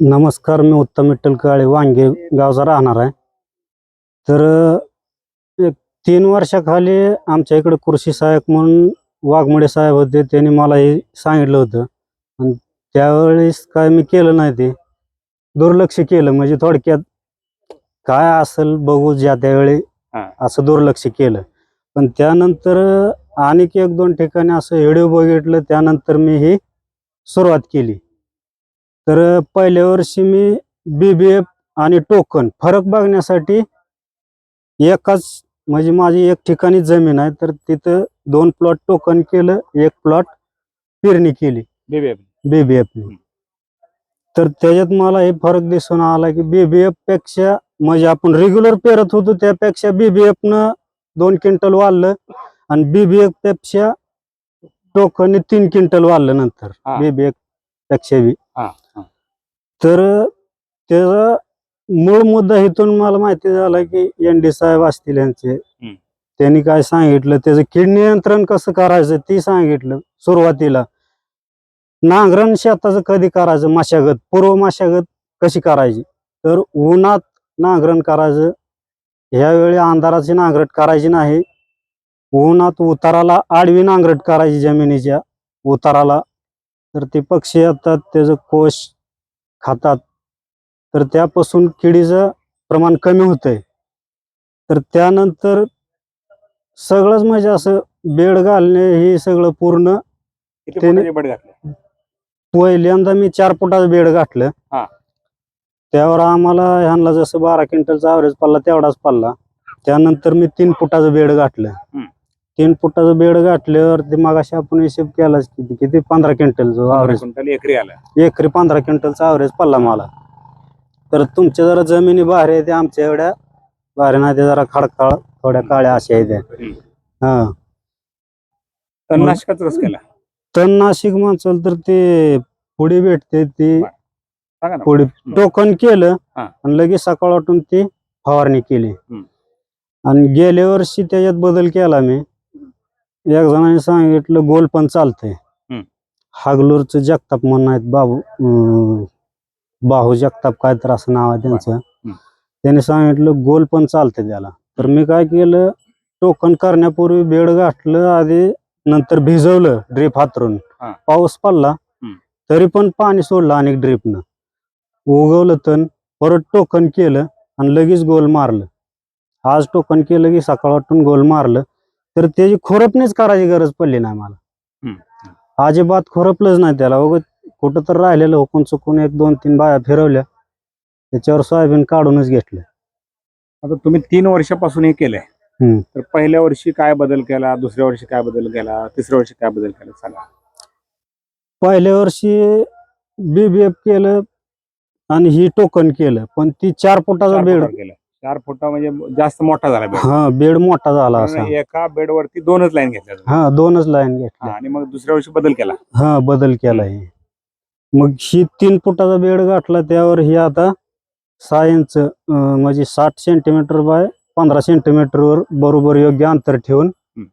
नमस्कार मी उत्तम विठ्ठल काळे वांगे गावचा राहणार आहे. तर एक तीन वर्षाखाली आमच्या इकडे कृषी सहाय्यक म्हणून वाघमोडे साहेब होते त्यांनी मला हे सांगितलं होतं. आणि त्यावेळेस काय मी केलं नाही ते. दुर्लक्ष केलं म्हणजे थोडक्यात काय असेल बघू ज्या त्यावेळी. असं दुर्लक्ष केलं. पण त्यानंतर आणखी एक दोन ठिकाणी असं व्हिडिओ बघितलं त्यानंतर मी ही सुरुवात केली. तर पहिल्या वर्षी मी बी बी एफ आणि टोकन फरक बघण्यासाठी एकाच म्हणजे माझी एक ठिकाणी जमीन आहे तर तिथं दोन प्लॉट टोकन केलं एक प्लॉट पेरणी केली. बेबी बी बी एफने तर त्याच्यात मला हे फरक दिसून आला की बी बी एफपेक्षा म्हणजे आपण रेग्युलर पेरत होतो त्यापेक्षा बी बी न दोन क्विंटल वाढलं आणि बी बी एफपेक्षा टोकन तीन क्विंटल वाढलं नंतर. हा. बी बी एफपेक्षा बी. तर त्याचा मूळ मुद्दा इथून मला माहिती झाला की एन डी साहेब असतील यांचे. त्यांनी काय सांगितलं त्याचं कीड नियंत्रण कसं करायचं ते सांगितलं सुरुवातीला. नांगरण शेताचं कधी करायचं? मशागत पूर्व मशागत कशी करायची? तर उन्हात नांगरण करायचं. ह्यावेळी अंधाराची नांगरट करायची नाही. उन्हात उताराला आडवी नांगरट करायची जमिनीच्या उताराला. तर ते पक्षी येतात त्याचं कोश खातात तर त्यापासून किडीचं प्रमाण कमी होतंय. तर त्यानंतर सगळंच म्हणजे असं बेड घालणे हे सगळं पूर्ण किती त्याने- फुटाचे बड घातले? पहिल्यांदा मी चार फुटाचं बेड गाठलं हा. त्यावर आम्हाला ह्यांना जसं बारा क्विंटलचा ॲव्हरेज पडला तेवढाच पडला. त्यानंतर मी तीन फुटाचं बेड गाठलं हम्म. तीन फुटाचं बेड गाठल्यावर ते मगाशी आपण हिशेब केलाच किती किती? पंधरा क्विंटलचं ॲव्हरेज क्विंटल एकरी आलं. एकरी पंधरा क्विंटलचा ॲव्हरेज पडला मला. तर तुमच्या जरा जमिनी भारी आहे त्या आमच्या एवढ्या भारी नाही त्या जरा खडकाळ थोड्या काळ्या अशा आहेत. त्या. हा. तणनाशकाचं कसं केलं? तणनाशिक म्हणसाल तर ते पुढे भेटते ती सांगा ना. पुढे टोकन केलं हा. आणि लगेच सकाळ वाटून ती फवारणी केली. हम्म. आणि गेल्या वर्षी त्याच्यात बदल केला मी. एक जणांनी सांगितलं गोल पण चालतंय. हम्म. हागलूरचं जगताप म्हणून आहेत बाबू अं, बाहू जगताप काय तर असं नाव आहे त्यांचं. त्यांनी सांगितलं गोल पण चालतंय त्याला. तर मी काय केलं टोकन करण्यापूर्वी बेड गाठलं आधी नंतर भिजवलं ड्रीप हातरून. हा. पाऊस पडला तरी पण पाणी सोडलं अनेक ड्रीपनं उगवलं तण परत टोकन केलं आणि लगेच गोल मारलं. आज टोकन केलं की सकाळ वाटून गोल मारलं. तर त्याची खुरपणीच करायची गरज पडली नाही मला. अजिबात खुरपलंच नाही त्याला. उगत कुठं तर राहिलेलं हुकून चुकून एक दोन तीन बाया फिरवल्या. त्याच्यावर सोयाबीन काढूनच घेतलं. आता तुम्ही तीन वर्षापासून हे केलंय. तर पहिल्या वर्षी काय बदल केला? दुसऱ्या वर्षी काय बदल केला? तिसऱ्या वर्षी काय बदल केला? सांगा. पहिल्या वर्षी बीबीएफ केलं आणि ही टोकन केलं. पण ती चार फुटाचा बेड केलं. चार फुटा म्हणजे जास्त मोठा झाला बेड हा बेड मोठा झाला असा. एका बेड वरती दोनच लाईन घेतल्या. हा दोनच लाईन घेतल्या. हा, आणि मग दुसऱ्या वर्षी बदल केला. हा बदल केला हे. मग ही तीन फुटाचा बेड गाठला त्यावर ही आता सहा इंच अं, म्हणजे साठ सेंटीमीटर बाय पंधरा सेंटीमीटर वर बरोबर योग्य अंतर ठेवून हम्म.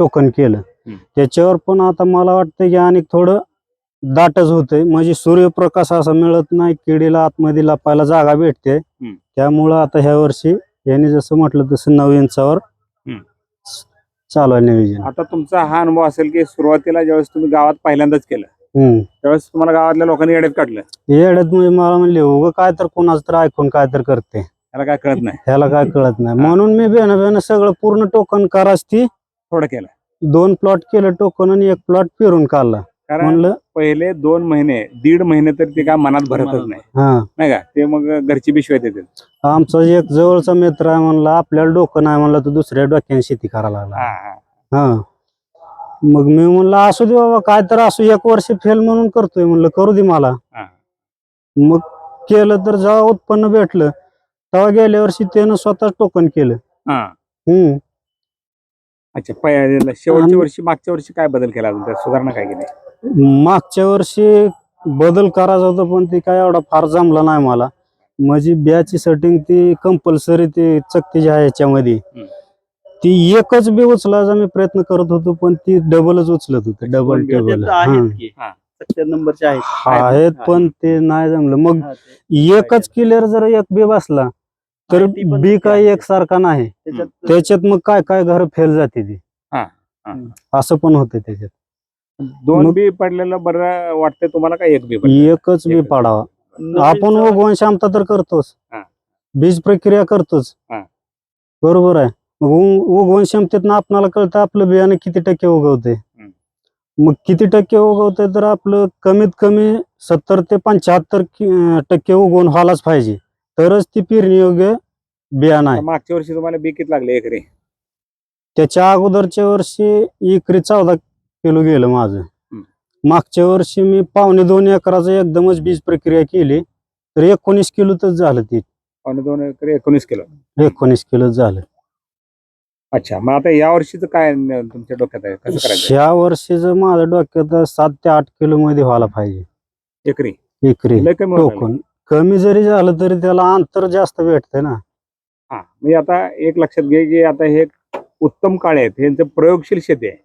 टोकन केलं. हम्म. त्याच्यावर पण आता मला वाटतं की आणि थोडं दाटच होतंय. म्हणजे सूर्यप्रकाश असा मिळत नाही किडीला आतमध्ये लपायला जागा भेटते. त्यामुळं आता ह्या वर्षी यांनी जसं म्हटलं तसं नऊ इंचावर. चालू आहे नियोजन. आता तुमचा हा अनुभव असेल की सुरुवातीला ज्यावेळेस तुम्ही गावात पहिल्यांदाच केलं त्यावेळेस तुम्हाला गावातल्या लोकांनी येड्यात काढलं. येड्यात म्हणजे मला म्हणले उगं काय तर कोणाचं तर ऐकून काय तर करते. त्याला काय कळत नाही. ह्याला काय कळत नाही. म्हणून मी बेन बेन सगळं पूर्ण टोकन कराच ती थोडं केलं. दोन प्लॉट केलं टोकन आणि एक प्लॉट फिरून काढला. म्हणलं पहिले दोन महिने दीड महिने तर ते काय मनात भरतच नाही. हा. नाही का? ते मग घरची बिशव्या देतील. आमचा एक जवळचा मित्र आहे म्हणला आपल्याला डोकं नाही म्हणलं तर दुसऱ्या डोक्याने शेती करायला लागला. हा, हा. हा. मग मी म्हणलं असू दे बाबा काय तर असू एक वर्ष फेल म्हणून करतोय म्हणलं करू दे मला. हा. मग केलं तर जेव्हा उत्पन्न भेटलं तेव्हा गेल्या वर्षी त्यानं स्वतः टोकन केलं. हा. हम्म. अच्छा पहि- शेवटच्या वर्षी मागच्या वर्षी काय बदल केला अजून? त्यात सुधारणा काय केली? मागच्या वर्षी बदल करायचा होता पण ते काय एवढा फार जमला नाही मला. म्हणजे बियाची सेटिंग ती कंपल्सरी ती चकती जी आहे याच्यामध्ये. ती एकच बी उचलायचा मी प्रयत्न करत होतो पण ती डबलच उचलत होती. डबल टेबल आहेत की? हा. त्या नंबरचे आहेत. आहेत पण ते नाही जमलं. मग एकच किलर जर एक बी बसला तर बी काय आहे? एकसारखा नाही. त्याच्यात त्याच्यात मग काय काय घर फेल जाते ती. असं पण होतं त्याच्यात. दोन बी पडलेलं बरं वाटतंय तुम्हाला का एक बी? एकच बी एकच. पाडावा. आपण उगवण क्षमता तर करतोच. हा. बीज प्रक्रिया करतोच. हा. बरोबर आहे. मग उ- उगवण क्षमतेतनं आपणाला कळतं आपलं बियाणं किती टक्के उगवते मग किती टक्के उगवते तर आपलं कमीत कमी सत्तर ते पंच्याहत्तर टक्के उगवण व्हायलाच पाहिजे. तरच ती पेरणी योग्य बियाणं आहे. मागच्या वर्षी तुम्हाला बी किती लागले एकरी? त्याच्या अगोदरच्या वर्षी एकरी चौदा किलो गेलं माझं. मागच्या वर्षी मी पावणे दोन एकराचं एकदमच बीज प्रक्रिया केली तर एकोणीस किलोतच झालं ती. पावणे दोन एकरी एकोणीस किलो. एकोणीस किलो झालं. अच्छा मग आता या वर्षीचं काय न- तुमच्या डोक्यात आहे? कसं करायचं? ह्या वर्षीचं माझ्या डोक्यात सात ते आठ किलो मध्ये व्हायला पाहिजे. एकरी. एकरी. लय कमी होणार टोकन. कमी जरी झालं तरी त्याला अंतर जास्त भेटतंय ना. हा म्हणजे आता एक लक्षात घे की आता हे उत्तम काळे आहेत. यांचं प्रयोगशील शेती आहे.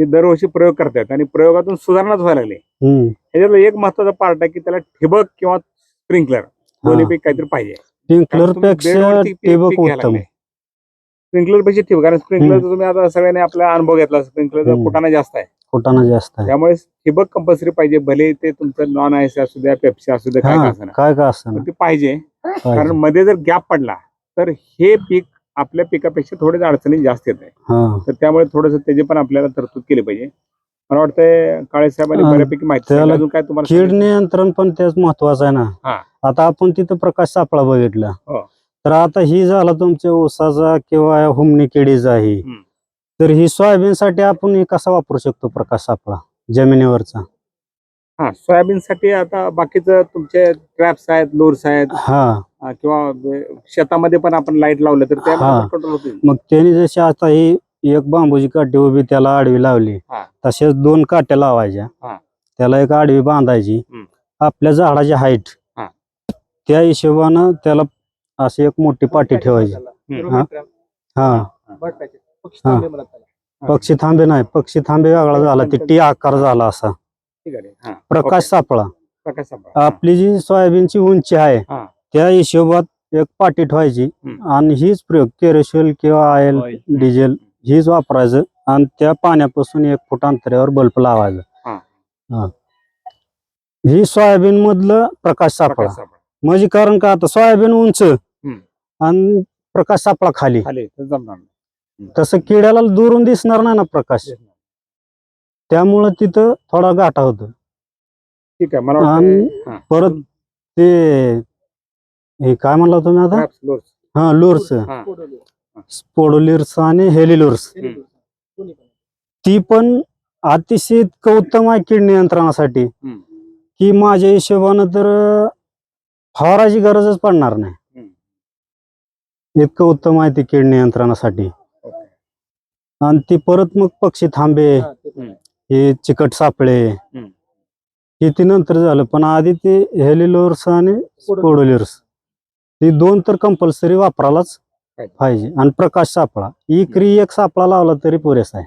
ते दरवर्षी प्रयोग करतात आणि प्रयोगातून सुधारणाच व्हायला लागली. ह्याच्यातलं एक महत्त्वाचा पार्ट आहे की त्याला ठिबक किंवा स्प्रिंकलर दोन्ही पैकी काहीतरी पाहिजे. स्प्रिंकलरपेक्षा ठिबक स्प्रिंकलर कारण स्प्रिंकलर तुम्ही आता सगळ्यांनी आपला अनुभव घेतला स्प्रिंकलरचा हम्म. फुटाणा जास्त आहे. फुटाणा जास्त आहे. त्यामुळे ठिबक कंपल्सरी पाहिजे भले ते तुमचं नॉन आयस असू द्या पेप्सी असू द्या काय काय असं ते पाहिजे. कारण मध्ये जर गॅप पडला तर हे पीक आपल्या पिकापेक्षा थोडेच अडचणी जास्त येत आहे हा तर त्यामुळे थोडस त्याची पण आपल्याला तरतूद केली पाहिजे मला वाटतंय काळे साहेबांनी हा, बऱ्यापैकी माहिती त्याला. अजून काय तुम्हाला कीड? नियंत्रण पण त्याच महत्वाचं आहे हा. ना आता आपण तिथं प्रकाश सापळा बघितला हो. तर आता ही झाला तुमच्या ऊसाचा किंवा हुमणी केळीचा ही हम्म. तर ही सोयाबीन साठी आपण हे कसा वापरू शकतो प्रकाश सापळा जमिनीवरचा हा. सोयाबीन साठी आता बाकीचं तुमचे ट्रॅप्स आहेत लोर्स आहेत हा. अं, किंवा शेतामध्ये पण आपण लाइट लावलं तर हा. त्यामध्ये कंट्रोल होतील. मग त्याने जशी आता ही एक बांबूची काठी उभी त्याला आडवी लावली हा. तसेच दोन काट्या लावायच्या. त्याला एक आडवी बांधायची. हम्म. आपल्या झाडाची हाईट हा. त्या हिशोबानं त्याला अशी एक मोठी पाठी ठेवायची. हा. हा. पक्षी थांबे नाही. पक्षी थांबे वेगळा झाला. ते टी आकार झाला असा. आहे हा प्रकाश सापळा. प्रकाश सापळा. आपली जी सोयाबीनची उंची आहे हा. त्या हिशोबात एक पाटी ठेवायची हम्म. आणि हीच प्रयोग केरोसिल किंवा ऑइल डिझेल हीच वापरायचं आणि त्या पाण्यापासून एक फूट अंतरावर बल्ब लावायचं हा. हा. ही सोयाबीन मधलं प्रकाश सापळा प्रकाश सापळा म्हणजे कारण का आता सोयाबीन उंच आणि प्रकाश सापळा खाली खाली तर जमणार नाही. तसं किड्याला दुरून दिसणार नाही ना प्रकाश त्यामुळं तिथं थोडा गाठा होतो. ठीक आहे मला आणि वाटतं हा. परत ते हे काय म्हणला तुम्ही आता. हा लुर्स हा. स्पोडोलिर्स आणि हेलिलुर्स ती पण अतिशय इतकं उत्तम आहे कीड नियंत्रणासाठी हम्म. की माझ्या हिशोबानं तर अं, फवाराची गरजच पडणार नाही. इतकं उत्तम आहे ती कीड नियंत्रणासाठी. आणि ती परत मग पक्षी थांबे. हे. चिकट सापळे. हे ती नंतर झालं पण आधी ते हेलिलोर्स आणि स्पोडोलिर्स ही दोन तर कंपल्सरी वापरायलाच पाहिजे. आणि प्रकाश सापळा. इकरी एक सापळा लावला तरी पुरेसा आहे.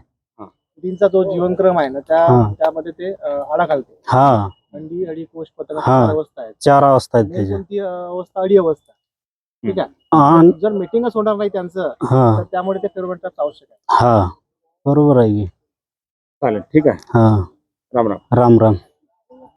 तीनचा जो जीवनक्रम आहे ना त्या हा. त्यामध्ये ते आळा घालते. हा. अंडी अडी कोश पत्र हा. अवस्था आहे चार अवस्था आहेत त्याच्या. अवस्था? अडी अवस्था. ठीक आहे. आणि जर मिटिंगच होणार नाही त्यांचं हा. त्यामुळे ते फेरवंटाच आवश्यक आहे. हा. बरोबर आहे चालेल ठीक आहे. हा. राम राम. राम राम.